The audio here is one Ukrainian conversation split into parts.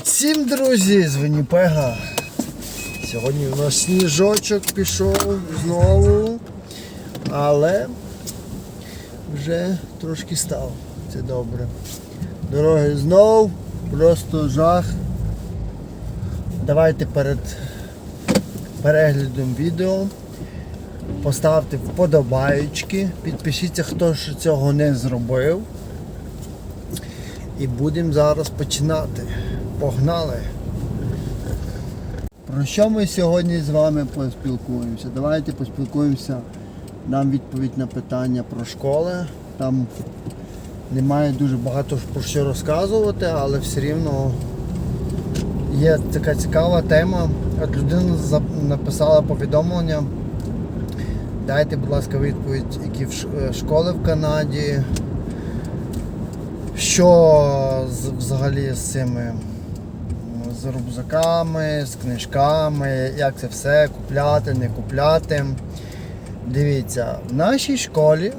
Всім, друзі, з Вінніпега. Сьогодні у нас сніжочок пішов знову, але вже трошки став. Це добре. Дороги знов, просто жах. Давайте перед переглядом відео поставте вподобаючки, підпишіться, хто ще цього не зробив. І будемо зараз починати. Погнали! Про що ми сьогодні з вами поспілкуємося? Давайте поспілкуємося, дам відповідь на питання про школи. Там немає дуже багато про що розказувати, але все рівно є така цікава тема. От людина написала повідомлення. Дайте, будь ласка, відповідь, які е, школи в Канаді, що взагалі з цими з рюкзаками, з книжками, як це все купляти, не купляти. Дивіться, в нашій школі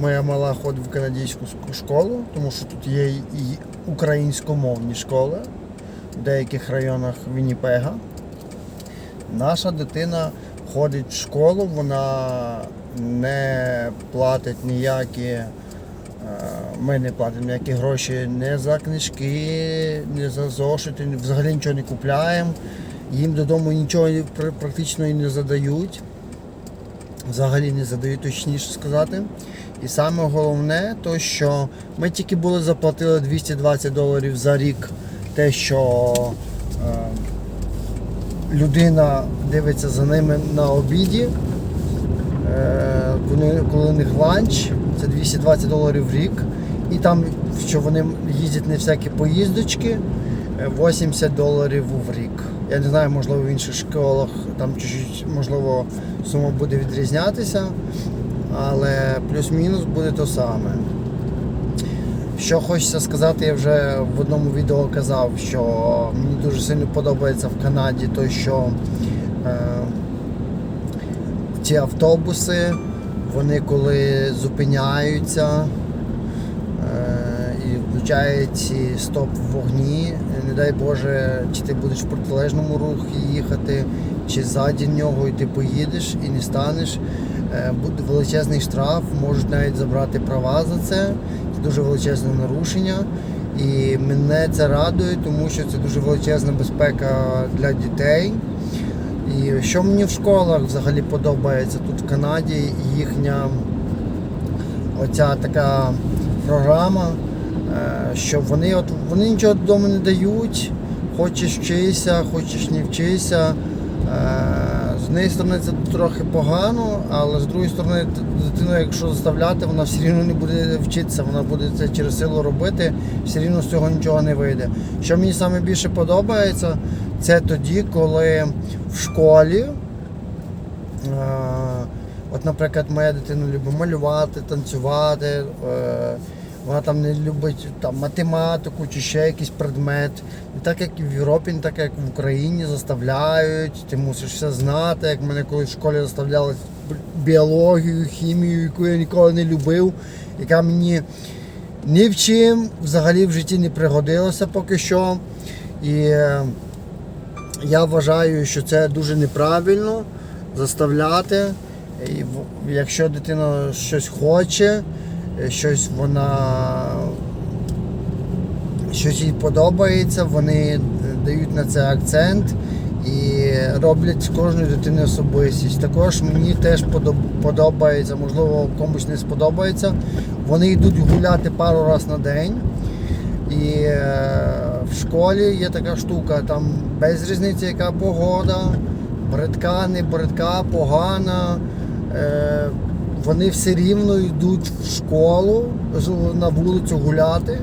моя мала ходить в канадську школу, тому що тут є і українськомовні школи в деяких районах Вінніпега. Наша дитина ходить в школу, вона не платить ніякі. Ми не платимо ніякі гроші не за книжки, не за зошити, взагалі нічого не купляємо. Їм додому нічого практично і не задають. Взагалі не задають, точніше сказати. І саме головне, то що ми тільки були заплатили 220 доларів за рік, те, що е, людина дивиться за ними на обіді. Е, коли, коли у них ланч, це 220 доларів в рік. І там, що вони їздять на всякі поїздочки, е, 80 доларів в рік. Я не знаю, можливо, в інших школах там чуть-чуть, можливо, сума буде відрізнятися, але плюс-мінус буде то саме. Що хочеться сказати, я вже в одному відео казав, що мені дуже сильно подобається в Канаді, то що е, ці автобуси, вони коли зупиняються е, і включають ці стоп-вогні, не дай Боже, чи ти будеш в протилежному рухі їхати, чи ззаді нього, і ти поїдеш і не станеш. Е, Буде величезний штраф, можуть навіть забрати права за це. Це дуже величезне нарушення. І мене це радує, тому що це дуже величезна безпека для дітей. І що мені в школах взагалі подобається тут Канаді, їхня оця така програма, е, що вони от вони нічого додому не дають, хочеш вчися, хочеш не вчися. Е, З однієї сторони це трохи погано, але з другої сторони, дитину, якщо заставляти, вона все рівно не буде вчитися, вона буде це через силу робити, все рівно з цього нічого не вийде. Що мені саме більше подобається, це тоді, коли в школі, е, от, наприклад, моя дитина любить малювати, танцювати, е, вона там не любить там, математику чи ще якийсь предмет. Не так як і в Європі, не так як в Україні заставляють, ти мусиш все знати, як мене колись в школі заставляли біологію, хімію, яку я ніколи не любив, яка мені ні в чим взагалі в житті не пригодилася поки що. І е, я вважаю, що це дуже неправильно заставляти. Якщо дитина щось хоче, е, щось вона щось їй подобається, вони е, дають на це акцент і роблять з кожної дитини особистість. Також мені теж подобається, можливо, комусь не сподобається. Вони йдуть гуляти пару разів на день. І е, в школі є така штука, там без різниці, яка погода, бридка, не бридка, погана. Е, вони все рівно йдуть в школу на вулицю гуляти.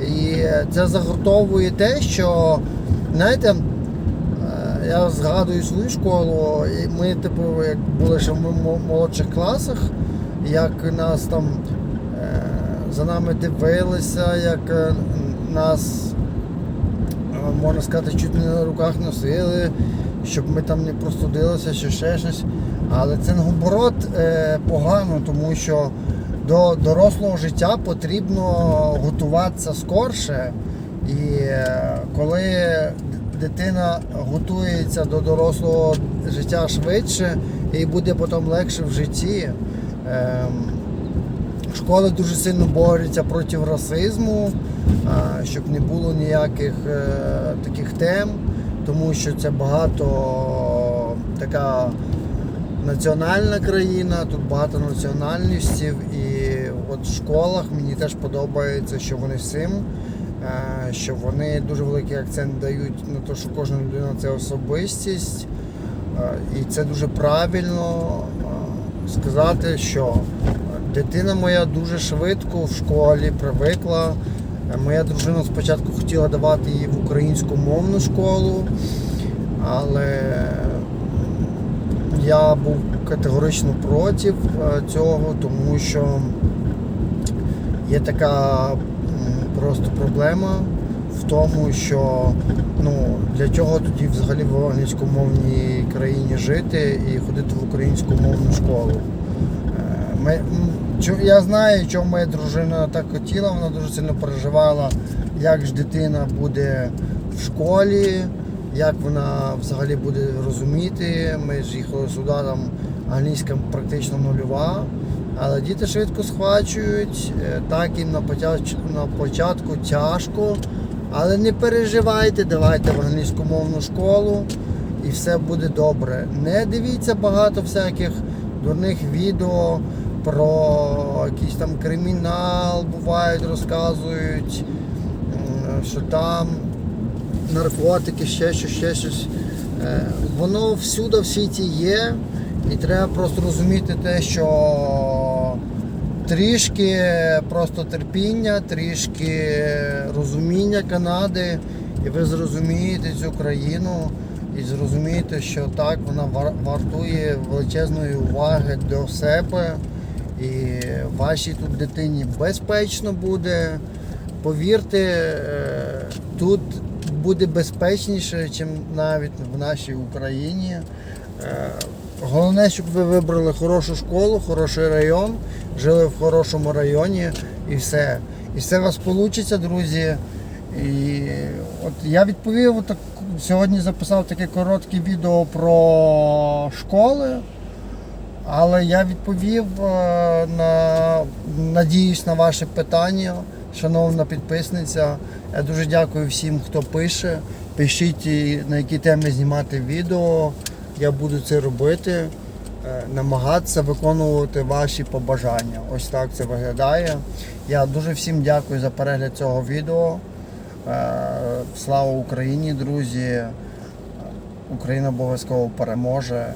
І це загортовує те, що, знаєте, е, я згадую свою школу, і ми, типу, як були ще в молодших класах, як нас там е, за нами дивилися, як нас, можна сказати, чуть не на руках носили, щоб ми там не простудилися, чи ще щось. Але це наоборот е, погано, тому що до дорослого життя потрібно готуватися скорше. І е, коли дитина готується до дорослого життя швидше і буде потім легше в житті. Ем, Школи дуже сильно борються проти расизму, щоб не було ніяких е, таких тем, тому що це багато така національна країна, тут багато національностів, і от в школах мені теж подобається, що вони з цим, е, що вони дуже великий акцент дають на те, що кожна людина це особистість. Е, І це дуже правильно е, сказати, що дитина моя дуже швидко в школі привикла. Е, Моя дружина спочатку хотіла давати її в українську мовну школу, але я був категорично проти е, цього, тому що є така просто проблема в тому, що ну, для чого тоді взагалі в англійськомовній країні жити і ходити в українську мовну школу. Я знаю, чому моя дружина так хотіла, вона дуже сильно переживала, як ж дитина буде в школі, як вона взагалі буде розуміти. Ми ж їхали сюди, там англійська практично нульова. Але діти швидко схвачують, е, так їм на початку, на початку тяжко. Але не переживайте, давайте в англійську мовну школу і все буде добре. Не дивіться багато всяких дурних відео про якийсь там кримінал, бувають, розказують, що там наркотики, ще щось, ще щось. Е, Воно всюди в світі є, і треба просто розуміти те, що трішки просто терпіння, трішки розуміння Канади, і ви зрозумієте цю країну і зрозумієте, що так вона вар- вартує величезної уваги до себе. І вашій тут дитині безпечно буде. Повірте, е, тут буде безпечніше, ніж навіть в нашій Україні. Е, Головне, щоб ви вибрали хорошу школу, хороший район, жили в хорошому районі і все. І все у вас вийде, друзі. І от я відповів, так, сьогодні записав таке коротке відео про школи. Але я відповів е, на надіюсь на ваше питання, шановна підписниця. Я дуже дякую всім, хто пише. Пишіть на які теми знімати відео. Я буду це робити, е, намагатися виконувати ваші побажання. Ось так це виглядає. Я дуже всім дякую за перегляд цього відео. Е, Слава Україні, друзі! Україна обов'язково переможе.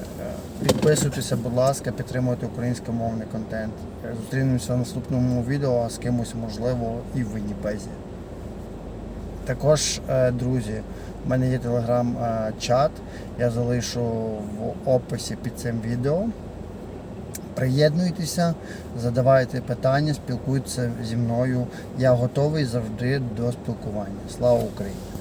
Е, Підписуйтеся, будь ласка, підтримуйте українськомовний контент. Е, Зустрінемося в наступному відео, з кимось можливо і в Вінніпезі. Також, е, друзі, в мене є телеграм-чат. Я залишу в описі під цим відео. Приєднуйтеся, задавайте питання, спілкуйтеся зі мною. Я готовий завжди до спілкування. Слава Україні!